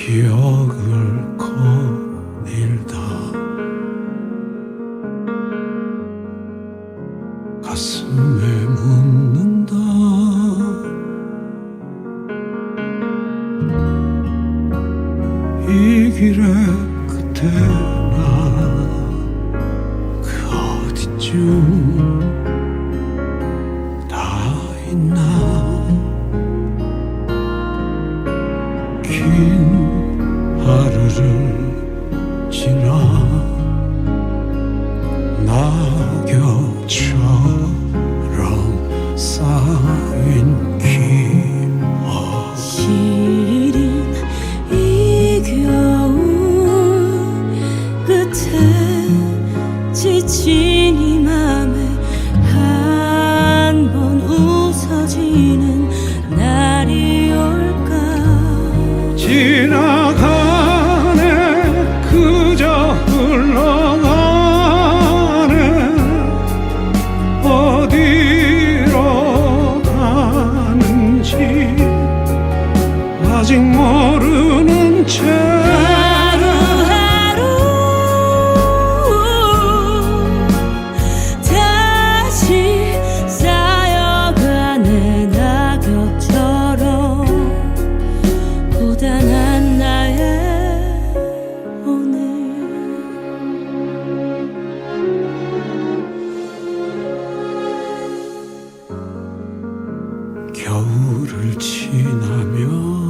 기억을 거닐다. 가슴에 묻는다. 이 길의 끝에 나 그 어디쯤 긴 하루를 지나 낙엽처럼 쌓인 기억 시린 이 겨울 끝에 지친 이맘 아직 모르는 채 하루하루 다시 쌓여가는 낙엽처럼 고단한 나의 오늘. 겨울을 지나면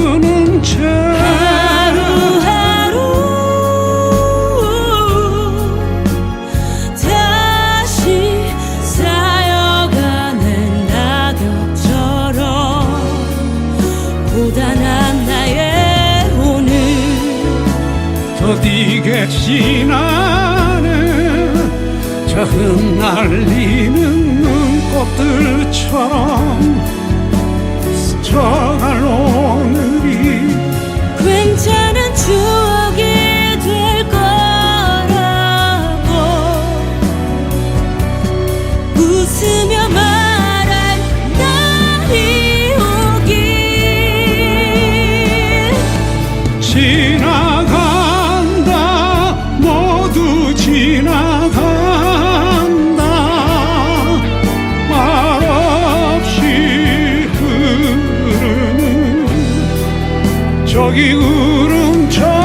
고단한 나의 오늘. 더디게 지나네 저 흩날리는 눈꽃들처럼 스쳐갈 오늘이 괜찮 저기 울음처럼